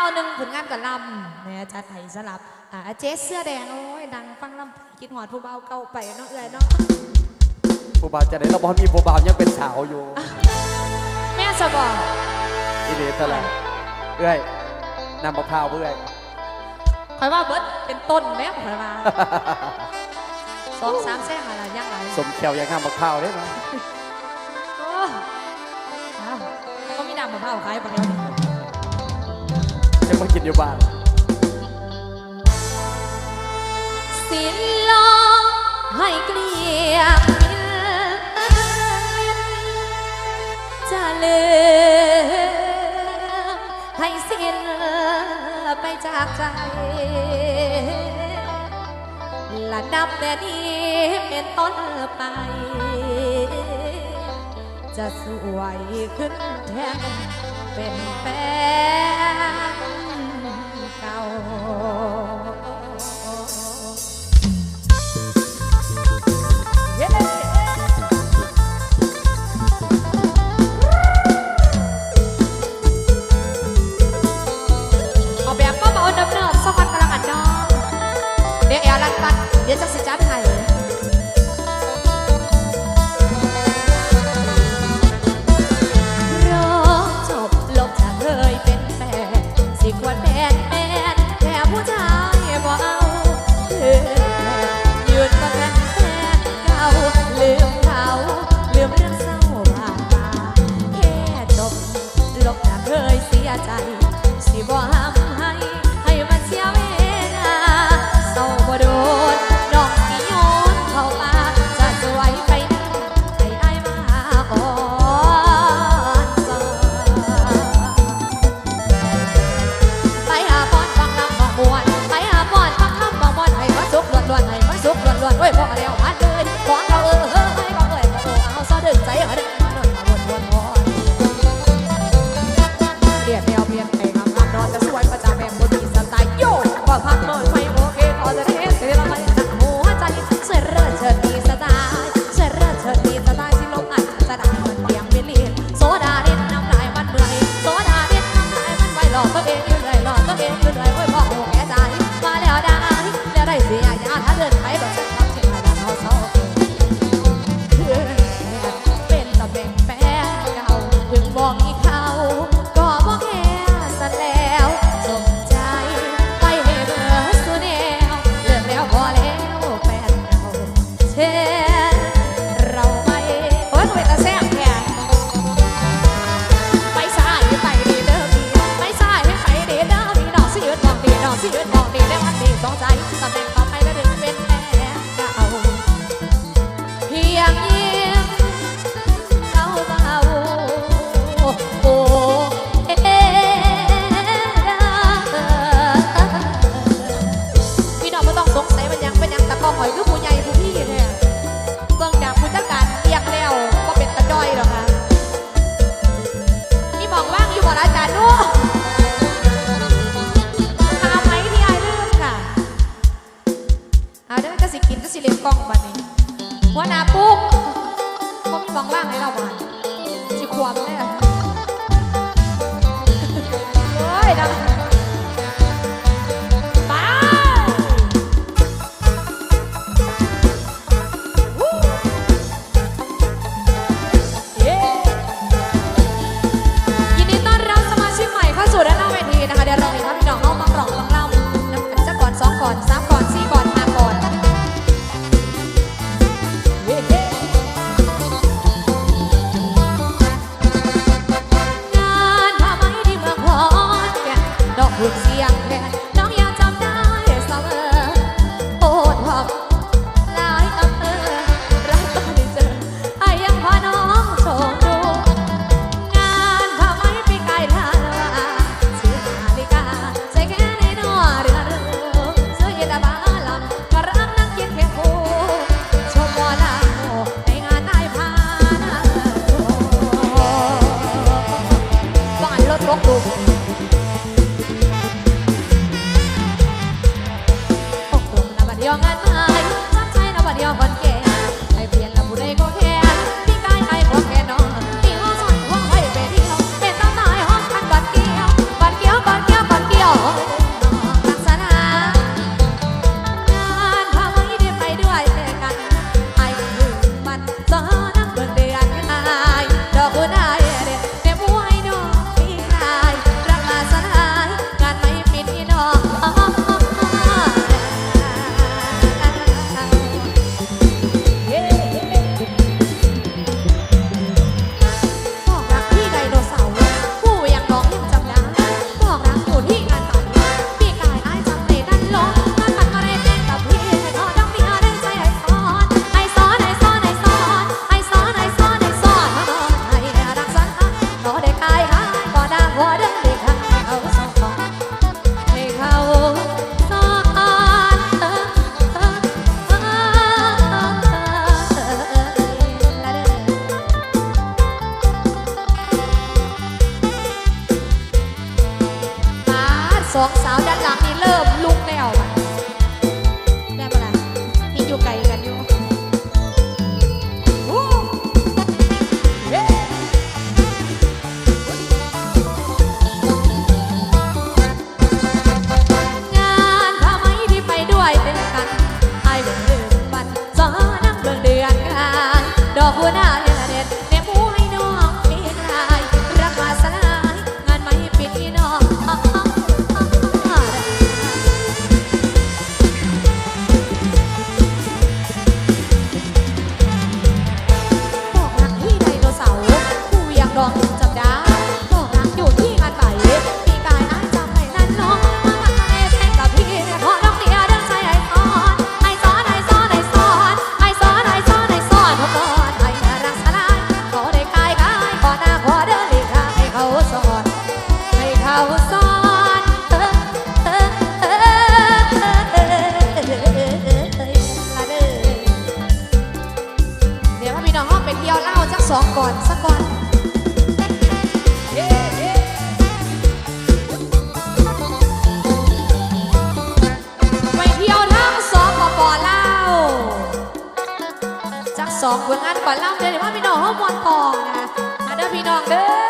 เอาหนึ่งผลงานกับลำเนี่ยจัดไห้สลับอ่าเจ๊เสื้อแดงโอ้ยดังฟังลำคิดหอดผู้เบาเก่าไปเนาะเอ้ยเนาะผู้บาวจะได้เราบอลมีผู้บ่าวยังเป็นสาวอยู่แม่สบออีเดตลไรเอ้ยนำมะพร้าวเพื่อยคอยว่าเบิร์ดเป็นต้นแม่คอยว่าสองสามแซ่งอะไรยังไงสมแขวยังงามมะพร้าวได้ไหมก็มีดำมะพร้าวขายไปแล้ว ยังมากินอยู่บ้านสินลองให้เกลียงจะเลืมให้สิ้นไปจากใจและนับแต่นี้เป็นต้นไป จะสวยขึ้นแทนเป็นแฟน เดี๋ยวแอร์รันตัดเดี๋ยวจะสิจัดให้ องสาวด้านหลังนี่เริ่มลุก สองเบื้องอันก่านล่ำเดี๋ยว่าพี่น้องห้องมอนทองนะมาเด้อพี่น้องเด้อ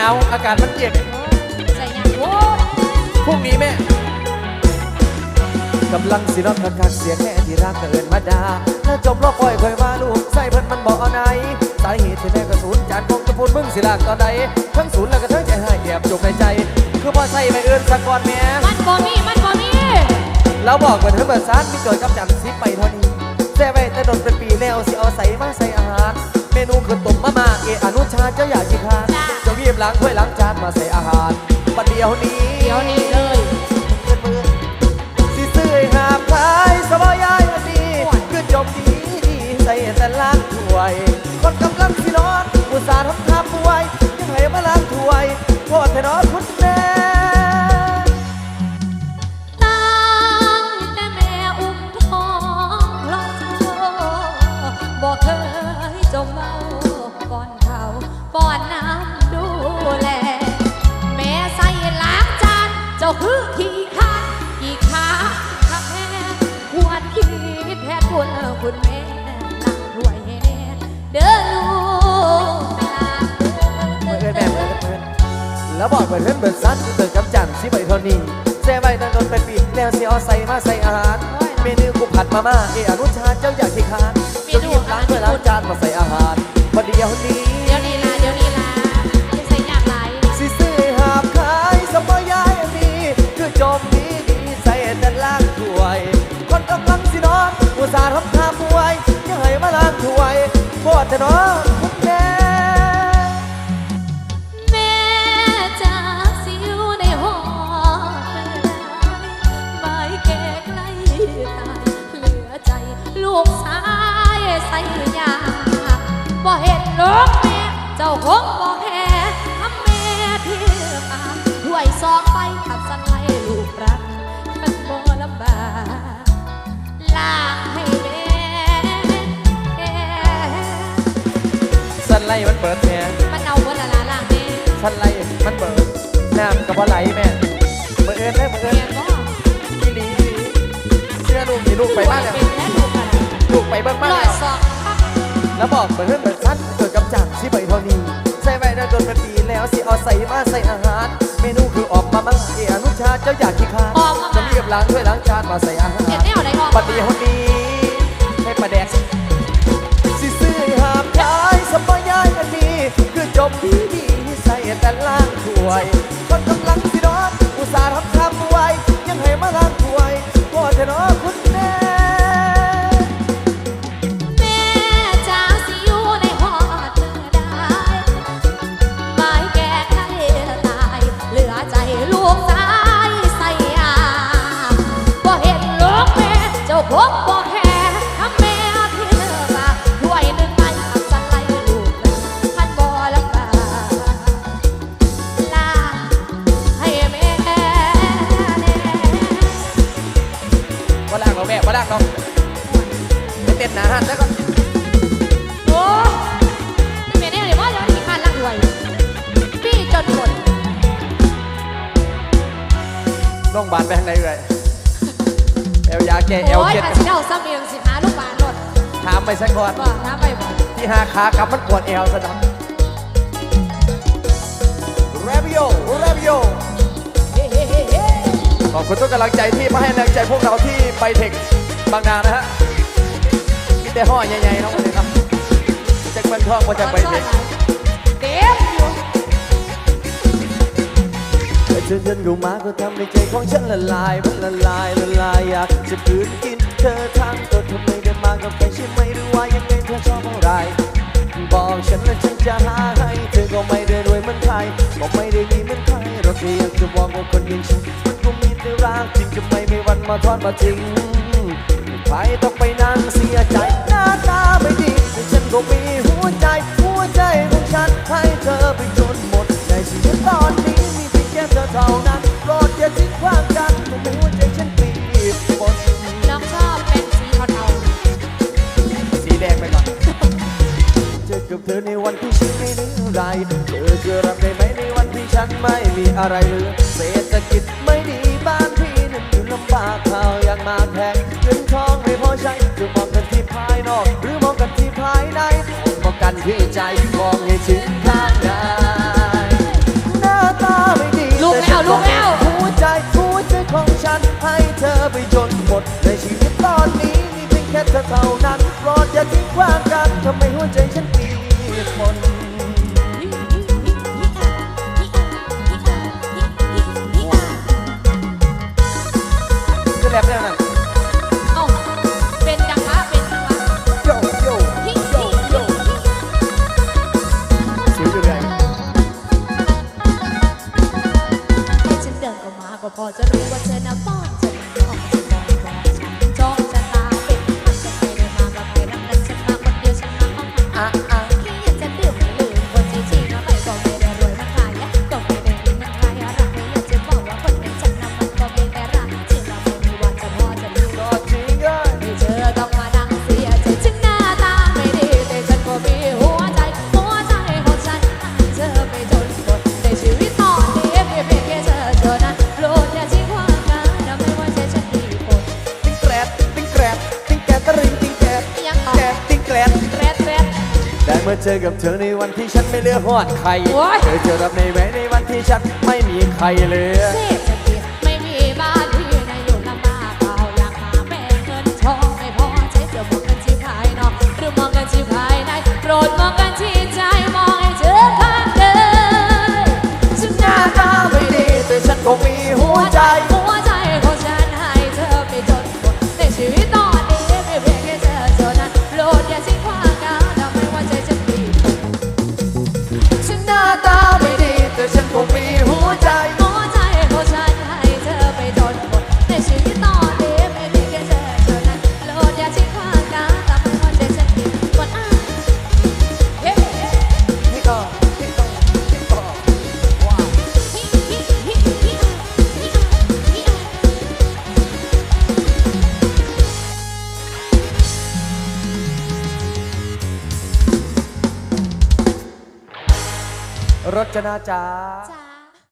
นหนาว อากาศมันเย็นใส่หนักโอ้ยพรุ่งนี้แม่กำลังสิร้องคักๆเสียงแม่ที่รักเกินมาดาถ้าจบรอบปล่อยเคยมาลูกใส่เพิ่นมันบอกเอาไหนสาเหตุที่แม่กระสุนจานคงจะพูดมึงสิลากตอนใดทั้งศูนย์แล้วก็ทั้งใจให้แอบจบในใจ คือพอใส่ไปเอินสักก่อนแม่มันบ่มีมันบ่มีเราบอกเหมือนเธอเบิดซานมีโจทย์กับจันซิปไปเท่านี้แต่ไว้แต่โดนเป็นปีแล้วสิเอาใส่มาใส่อาหารเม นูคือต้มมาม่าเออนุชาเจ้าอยากกินทานเจ้าเรียบล้างถ้วยล้างจานมาใส่อาหารปัดเดียวนี้เดี๋ยวนี้เลยเงินมือสิซื้อให้หาบขายสบายยายอันนี้คือจบดีดีใส่แต่ล้างถ้วย คนกำลังสินอนอุตส่าห์ทำทำป่วยยังให้มาล้างถ้วยโทษแต่นอนคุณแคุณแม่นั่งด้วยให้แน่เด้อลูกหลานเมื่อเอินแม่เมื่อเอินเอินแล้วบอกเหมือนเพื่อนเบิดซันเติมกับจันสิไปเท่านี้แซ่ไว้ตั้งโดนเป็นปีแล้วสิเอาใส่มาใส่อาหาร เมนูกูผัดมาม่าเออนุชาเจ้าอยากขี้คานจ้าหยิบล้างถ้วยล้างจานมาใส่อาหารพอเดียวนี้เดี๋ยวนี้ละเดี๋ยวนี้ละจะใส่ยากหลายสิซื้อหาบขายสบายยายดีคือจมดี อนอุตส่าห์ทำทำป่วยยังให้มาล้างถ้วยปวดแต่น้อนคุณแม่แม่จะสิอยู่ในห้องใบแก่ใกล้ตายเหลือใจลูกชายใส่ยาบ่เห็นลูกแม่เจ้าคงบ่ มันเปิดแม่มันเอาบ่ละละล้างแม่สันไล่มันเปิดน้ำกับว่าไหลแม่เมื่อเอินได้เมื่อเอินแม่บ่อีหลีอีหลีเชื่อลูกมีลูกไปบ้านแล้วเป็นแม่ลูกอะไรลูกไปเบ้างบ้านร้อยแล้วสองครับแล้วบอกเหมือนเพื่อนเหมือนสั้นเกิดกับจังที่ใบเท่านี้ใส่ไว้ได้จนเป็นปีแล้วสิเอาใส่มาใส่อาหาร เมนูคือออกมาบ้างเออนุชาเจ้าอยากกินข้าวจะเรียบล้างถ้วยล้างจานมาใส่อาหารเห็นแนวไหนออกปัดเดียวนี้ ไปเต้นหนาหันแล้วก็โอ้ไม่แน่เลยว่าเรามีการลักรวยพี่จนหมดโรงพยาบาลไปทางไหนเอ่ยเอลยาแกเอลโอ้ยเจ็ดอาสิเดาซ้ำเองสิหาลูกบาลรถถามไปสักก่อนบ่น้ำไปบ่ที่หาขากับมันปวดเอวสะดับแรบิโอแรบิโอเฮ้เฮ้เฮ้เฮ้ขอบคุณทุกกำลังใจที่มาให้กำลังใจพวกเราที่ไปเทคบางนานะฮะ มีแต่ห่อใหญ่ๆเนาะวันนี้ครับจากเมืองทองมาจากไปเทคเต็มอยู่แต่เธอเดินรู้มาก็ทำให้ใจของฉันละลายมันละลายละลายอยากจะกืนกินเธอทั้งตัวทำไมเดินมากับใครใช่ไหมหรือว่ายังไงเธอชอบอะไรบอกฉันแล้วฉันจะหาให้เธอก็ไม่ได้รวยเหมือนใครก็ไม่ได้มีเหมือนใครเราแค่อยากจะบอกว่าคนอย่างฉันมันก็มีแต่รักจริงจะไม่มีวันมาทอดมาทิ้ง ใครต้องไปนั่งเสียใจหน้าตาไม่ดีแต่ฉันก็มีหัวใจ หัวใจของฉันให้เธอไปจนหมด ในชีวิตตอนนี้มีเพียงแค่เธอเท่านั้นโปรดอย่าทิ้งความกันไม่หัวใจฉันปีบหมดน้องชอบเป็นสีเทาสีแดงไปก่อนเจอกับเธอในวันที่ฉันไม่เหลืออะไรเธอจะรับได้ไหมในวันที่ฉันไม่มีอะไรเหลือ ไหนบอกกันที่ใจมองให้ถึงข้างด้หน้าตาไม่ดีลูกแมวลูกแมว หัวใจหัวใจของฉันให้เธอไปจนหมดในชีวิตตอนนี้มีเพียงแค่เธอเท่านั้น เจอกับเธอในวันที่ฉันไม่เหลือหอดใครเคยเจอรับในแหวนในวันที่ฉันไม่มีใครเลย เศรษฐจไม่มีบ้าที่นายลำบาเปล่าอยากหาแม่เงินทองไม่พอใช้เดี๋ยวมองกันที่ภายนอกหรือมองกันที่ภายในโปรดมองกันที่ใจมองให้เจอทางเดินฉันหน้าตาไม่ดีแต่ฉันคงมีหัวใจ หัวใจของฉันให้เธอไปจนหมดในชีวิต นะจ๋า จ้า